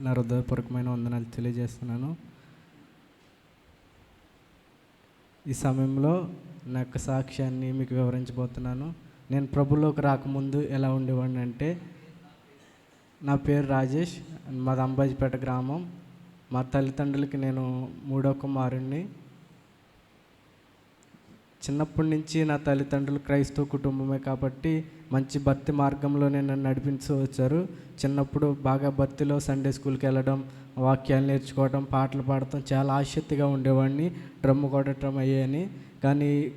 నా హృదయపూర్వకమైన వందనాలు తెలియజేస్తున్నాను. ఈ సమయంలో నా యొక్క సాక్ష్యాన్ని మీకు వివరించబోతున్నాను. నేను ప్రభులోకి రాకముందు ఎలా ఉండేవాడిని అంటే నా పేరు రాజేష్ మాది అంబాజీపేట గ్రామం. మా తల్లిదండ్రులకి నేను మూడో కుమారుణ్ణి. చిన్నప్పటి నుంచి నా తల్లిదండ్రులు క్రైస్తవ కుటుంబమే కాబట్టి మంచి భక్తి మార్గంలోనే నన్ను నడిపించు వచ్చారు. చిన్నప్పుడు బాగా భక్తిలో సండే స్కూల్కి వెళ్ళడం వాక్యాలు నేర్చుకోవడం పాటలు పాడటం చాలా ఆసక్తిగా ఉండేవాడిని. డ్రమ్ము కొట్టడం అయ్యాయని కానీ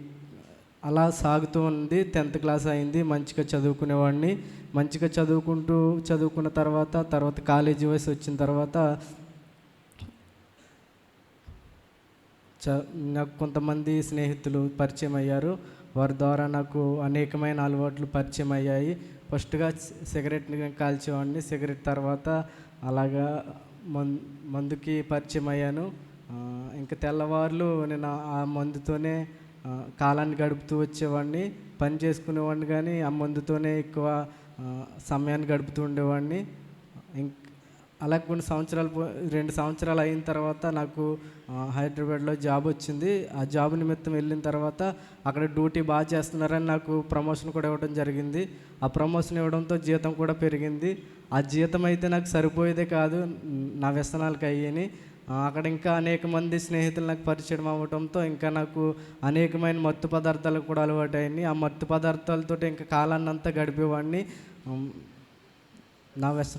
అలా సాగుతూ ఉంది. టెన్త్ క్లాస్ అయింది. మంచిగా చదువుకునేవాడిని. మంచిగా చదువుకుంటూ చదువుకున్న తర్వాత తర్వాత కాలేజీ వయసు వచ్చిన తర్వాత చ నాకు కొంతమంది స్నేహితులు పరిచయం అయ్యారు. వారి ద్వారా నాకు అనేకమైన అలవాట్లు పరిచయం అయ్యాయి. ఫస్ట్గా సిగరెట్ని కాల్చేవాడిని. సిగరెట్ తర్వాత అలాగా మం మందుకి పరిచయం అయ్యాను. ఇంకా తెల్లవార్లు నేను ఆ మందుతోనే కాలాన్ని గడుపుతూ వచ్చేవాడిని. పని చేసుకునేవాడిని కానీ ఆ మందుతోనే ఎక్కువ సమయాన్ని గడుపుతూ ఉండేవాడిని. ఇంకా అలాగే కొన్ని సంవత్సరాలు రెండు సంవత్సరాలు అయిన తర్వాత నాకు హైదరాబాద్లో జాబ్ వచ్చింది. ఆ జాబ్ నిమిత్తం వెళ్ళిన తర్వాత అక్కడ డ్యూటీ బాగా చేస్తున్నారని నాకు ప్రమోషన్ కూడా ఇవ్వడం జరిగింది. ఆ ప్రమోషన్ ఇవ్వడంతో జీతం కూడా పెరిగింది. ఆ జీతం అయితే నాకు సరిపోయేదే కాదు. నా వ్యసనాలకు అయ్యని అక్కడ ఇంకా అనేక మంది స్నేహితులు నాకు పరిచయం అవ్వడంతో ఇంకా నాకు అనేకమైన మత్తు పదార్థాలు కూడా అలవాటైనాయి. ఆ మత్తు పదార్థాలతో ఇంకా కాలాన్నంతా గడిపేవాడిని. నా వ్యస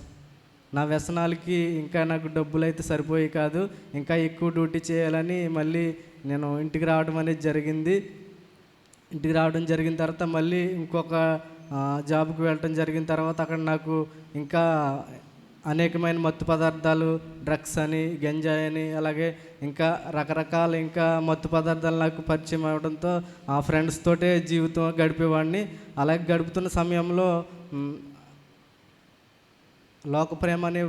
నా వ్యసనాలకి ఇంకా నాకు డబ్బులు అయితే సరిపోయి కాదు ఇంకా ఎక్కువ డ్యూటీ చేయాలని మళ్ళీ నేను ఇంటికి రావడం అనేది జరిగింది. ఇంటికి రావడం జరిగిన తర్వాత మళ్ళీ ఇంకొక జాబ్కి వెళ్ళటం జరిగిన తర్వాత అక్కడ నాకు ఇంకా అనేకమైన మత్తు పదార్థాలు డ్రగ్స్ అని గంజాయి అని అలాగే ఇంకా రకరకాల ఇంకా మత్తు పదార్థాలు నాకు పరిచయం అవడంతో ఆ ఫ్రెండ్స్ తోటే జీవితం గడిపేవాడిని. అలాగే గడుపుతున్న సమయంలో లోక ప్రేమ అనే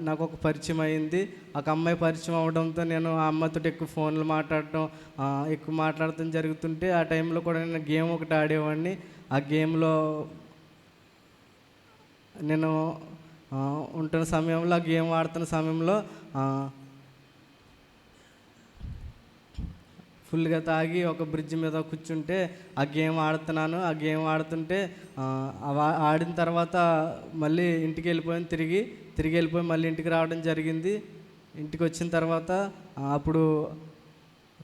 నాకు ఒక పరిచయం అయింది. ఒక అమ్మాయి పరిచయం అవడంతో నేను ఆ అమ్మాయితో ఎక్కువ ఫోన్లు మాట్లాడటం ఎక్కువ మాట్లాడటం జరుగుతుంటే ఆ టైంలో కూడా నేను గేమ్ ఒకటి ఆడేవాడిని. ఆ గేమ్లో నేను ఉంటున్న సమయంలో ఆ గేమ్ ఆడుతున్న సమయంలో ఫుల్గా తాగి ఒక బ్రిడ్జ్ మీద కూర్చుంటే ఆ గేమ్ ఆడుతున్నాను. ఆ గేమ్ ఆడుతుంటే ఆడిన తర్వాత మళ్ళీ ఇంటికి వెళ్ళిపోయాను. తిరిగి తిరిగి వెళ్ళిపోయి మళ్ళీ ఇంటికి రావడం జరిగింది. ఇంటికి వచ్చిన తర్వాత అప్పుడు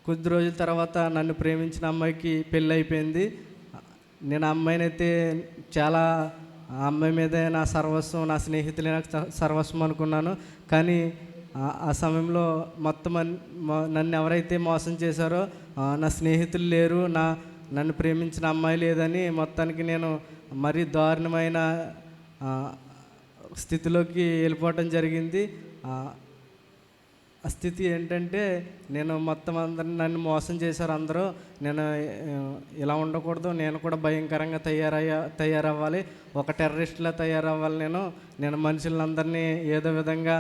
కొద్ది రోజుల తర్వాత నన్ను ప్రేమించిన అమ్మాయికి పెళ్ళి అయిపోయింది. నేను అమ్మాయినైతే అమ్మాయిని అయితే చాలా ఆ అమ్మాయి మీదే నా సర్వస్వం నా స్నేహితులే నాకు స- సర్వస్వం అనుకున్నాను. కానీ ఆ- సమయంలో మొత్తం నన్ను ఎవరైతే మోసం చేశారో నా స్నేహితులు లేరు నా నన్ను ప్రేమించిన అమ్మాయి లేదని మొత్తానికి నేను మరీ దారుణమైన స్థితిలోకి వెళ్ళిపోవటం జరిగింది. స్థితి ఏంటంటే నేను మొత్తం అందరిని నన్ను మోసం చేశారు అందరూ. నేను ఇలా ఉండకూడదు నేను కూడా భయంకరంగా తయారయ్యా తయారవ్వాలి. ఒక టెర్రరిస్ట్లా తయారవ్వాలి నేను. నేను మనుషులందరినీ ఏదో విధంగా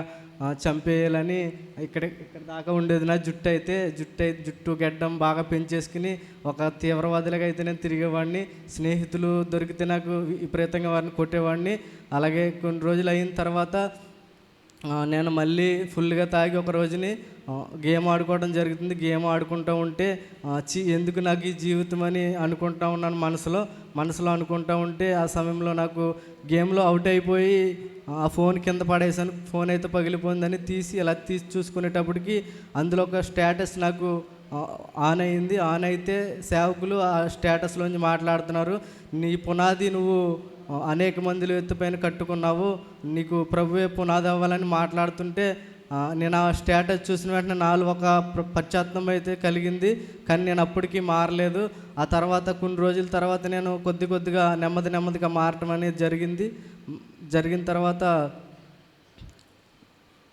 చంపేయాలని ఇక్కడ ఇక్కడ దాకా ఉండేది నా జుట్టు అయితే జుట్టు అయితే జుట్టు గడ్డం బాగా పెంచేసుకుని ఒక తీవ్రవాదులుగా అయితే నేను తిరిగేవాడిని. స్నేహితులు దొరికితే నాకు విపరీతంగా వారిని కొట్టేవాడిని. అలాగే కొన్ని రోజులు అయిన తర్వాత నేను మళ్ళీ ఫుల్గా తాగి ఒక రోజుని గేమ్ ఆడుకోవడం జరుగుతుంది. గేమ్ ఆడుకుంటూ ఉంటే చి ఎందుకు నాకు ఈ జీవితం అని అనుకుంటా ఉన్నాను మనసులో. మనసులో అనుకుంటూ ఉంటే ఆ సమయంలో నాకు గేమ్లో అవుట్ అయిపోయి ఆ ఫోన్ కింద పడేసాను ఫోన్ అయితే పగిలిపోయిందని తీసి ఇలా తీసి చూసుకునేటప్పటికి అందులో ఒక స్టేటస్ నాకు ఆన్ అయింది. ఆన్ అయితే సేవకులు ఆ స్టేటస్లోంచి మాట్లాడుతున్నారు. నీ పునాది నువ్వు అనేక మందిలు ఎత్తుపైన కట్టుకున్నావు. నీకు ప్రభువే వైపు అవ్వాలని మాట్లాడుతుంటే నేను ఆ స్టేటస్ చూసిన వెంటనే నాలుగు ఒక పశ్చాత్తం అయితే కలిగింది. కానీ నేను అప్పటికీ మారలేదు. ఆ తర్వాత కొన్ని రోజుల తర్వాత నేను కొద్ది కొద్దిగా నెమ్మది నెమ్మదిగా మారటం అనేది జరిగింది. జరిగిన తర్వాత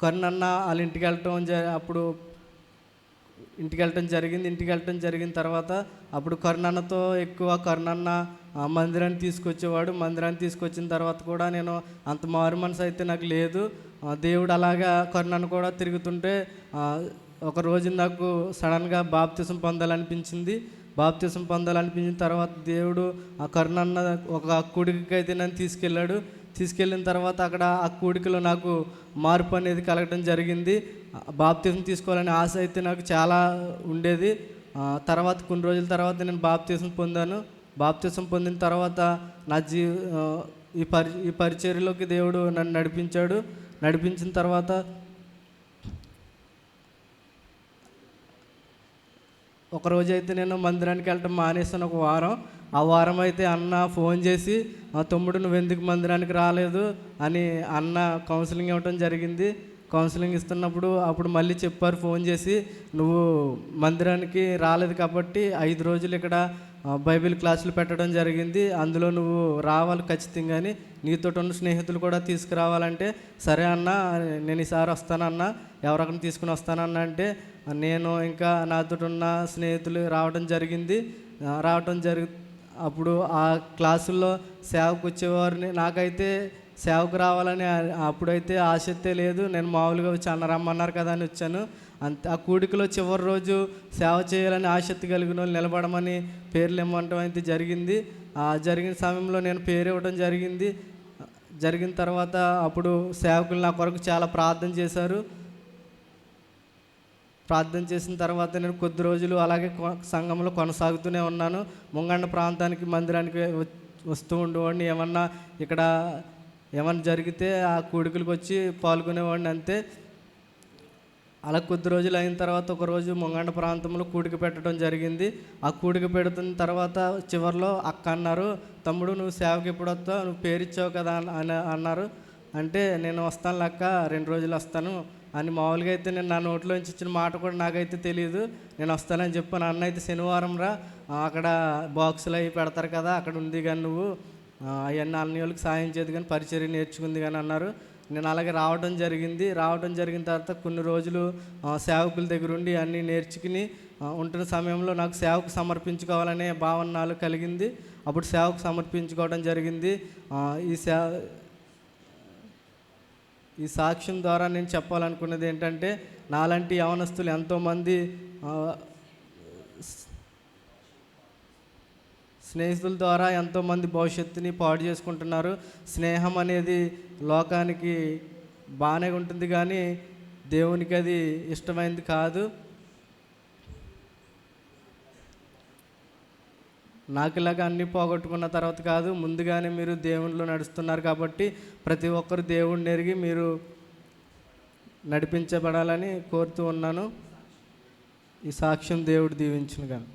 కర్ణన్న వాళ్ళ ఇంటికి వెళ్ళటం అప్పుడు ఇంటికి వెళ్ళటం జరిగింది. ఇంటికి వెళ్ళటం జరిగిన తర్వాత అప్పుడు కరుణన్నతో ఎక్కువ కరుణన్న మందిరాన్ని తీసుకొచ్చేవాడు. మందిరాన్ని తీసుకొచ్చిన తర్వాత కూడా నేను అంత మారు మనసు అయితే నాకు లేదు. దేవుడు అలాగా కరుణన్న కూడా తిరుగుతుంటే ఒక రోజు నాకు సడన్గా బాప్తిసం పొందాలనిపించింది. బాప్తిసం పొందాలనిపించిన తర్వాత దేవుడు ఆ కరుణన్న ఒక కుడికి అయితే నన్ను తీసుకెళ్ళాడు. తీసుకెళ్ళిన తర్వాత అక్కడ ఆ కూడికలో నాకు మార్పు అనేది కలగడం జరిగింది. బాప్తీసం తీసుకోవాలని ఆశ అయితే నాకు చాలా ఉండేది. తర్వాత కొన్ని రోజుల తర్వాత నేను బాప్తీసం పొందాను. బాప్తిసం పొందిన తర్వాత నా జీ ఈ పరి ఈ పరిచర్యలోకి దేవుడు నన్ను నడిపించాడు. నడిపించిన తర్వాత ఒకరోజు అయితే నేను మందిరానికి వెళ్ళటం మానేసాను ఒక వారం. ఆ వారం అయితే అన్న ఫోన్ చేసి "ఆ తమ్ముడు నువ్వు ఎందుకు మందిరానికి రాలేదు? అని అన్న కౌన్సిలింగ్ ఇవ్వటం జరిగింది. కౌన్సిలింగ్ ఇస్తున్నప్పుడు అప్పుడు మళ్ళీ చెప్పారు ఫోన్ చేసి నువ్వు మందిరానికి రాలేదు కాబట్టి ఐదు రోజులు ఇక్కడ బైబిల్ క్లాసులు పెట్టడం జరిగింది. అందులో నువ్వు రావాలి ఖచ్చితంగా అని నీతో ఉన్న స్నేహితులు కూడా తీసుకురావాలంటే సరే అన్న నేను ఈసారి వస్తానన్న ఎవరొకరిని తీసుకుని వస్తానన్న అంటే నేను ఇంకా నాతో ఉన్న స్నేహితులు రావడం జరిగింది. రావడం జరి అప్పుడు ఆ క్లాసుల్లో సేవకు వచ్చేవారిని నాకైతే సేవకు రావాలని అప్పుడైతే ఆసక్తే లేదు. నేను మామూలుగా వచ్చి అన్న రమ్మన్నారు కదా అని వచ్చాను. అంత ఆ కూడికలో చివరి రోజు సేవ చేయాలని ఆసక్తి కలిగిన వాళ్ళు నిలబడమని పేర్లు ఇవ్వటం అయితే జరిగింది. ఆ జరిగిన సమయంలో నేను పేరు ఇవ్వడం జరిగింది. జరిగిన తర్వాత అప్పుడు సేవకులు నా కొరకు చాలా ప్రార్థన చేశారు. ప్రార్థన చేసిన తర్వాత నేను కొద్ది రోజులు అలాగే కొ- సంఘంలో కొనసాగుతూనే ఉన్నాను. ముంగండ ప్రాంతానికి మందిరానికి వస్తూ ఉండేవాడిని. ఏమన్నా ఇక్కడ ఏమన్నా జరిగితే ఆ కూడికలకు వచ్చి పాల్గొనేవాడిని అంతే. అలా కొద్ది రోజులు అయిన తర్వాత ఒకరోజు ముంగండ ప్రాంతంలో కూడిక పెట్టడం జరిగింది. ఆ కూడిక పెడుతున్న తర్వాత చివరిలో అక్క అన్నారు తమ్ముడు నువ్వు సేవకి ఎప్పుడు వస్తావు? నువ్వు పేరు ఇచ్చావు కదా అని అన్నారు. అంటే నేను వస్తాను లెక్క రెండు రోజులు వస్తాను అని మామూలుగా అయితే నేను నా నోట్లోంచి ఇచ్చిన మాట కూడా నాకైతే తెలియదు. నేను వస్తానని చెప్పాను అన్న అయితే శనివారం రా. అక్కడ బాక్సులు అవి పెడతారు కదా అక్కడ ఉంది కానీ నువ్వు. అవన్నీ అన్ని వాళ్ళకి సాయం చేయదు కానీ పరిచర్య నేర్చుకుంది కానీ అన్నారు. నేను అలాగే రావడం జరిగింది. రావడం జరిగిన తర్వాత కొన్ని రోజులు సేవకుల దగ్గర ఉండి అన్నీ నేర్చుకుని ఉంటున్న సమయంలో నాకు సేవకు సమర్పించుకోవాలనే భావన నాలో కలిగింది. అప్పుడు సేవకు సమర్పించుకోవడం జరిగింది. ఈ సే ఈ సాక్ష్యం ద్వారా నేను చెప్పాలనుకున్నది ఏంటంటే నాలాంటి యవనస్తులు ఎంతోమంది స్నేహితుల ద్వారా ఎంతోమంది భవిష్యత్తుని పాడు చేసుకుంటున్నారు. స్నేహం అనేది లోకానికి బాగానే ఉంటుంది కానీ దేవునికి అది ఇష్టమైనది కాదు. నాకు ఇలాగా అన్నీ పోగొట్టుకున్న తర్వాత కాదు ముందుగానే మీరు దేవునిలో నడుస్తున్నారు కాబట్టి ప్రతి ఒక్కరు దేవుడిని ఎరిగి మీరు నడిపించబడాలని కోరుతూ ఉన్నాను. ఈ సాక్ష్యం దేవుడు దీవించును కానీ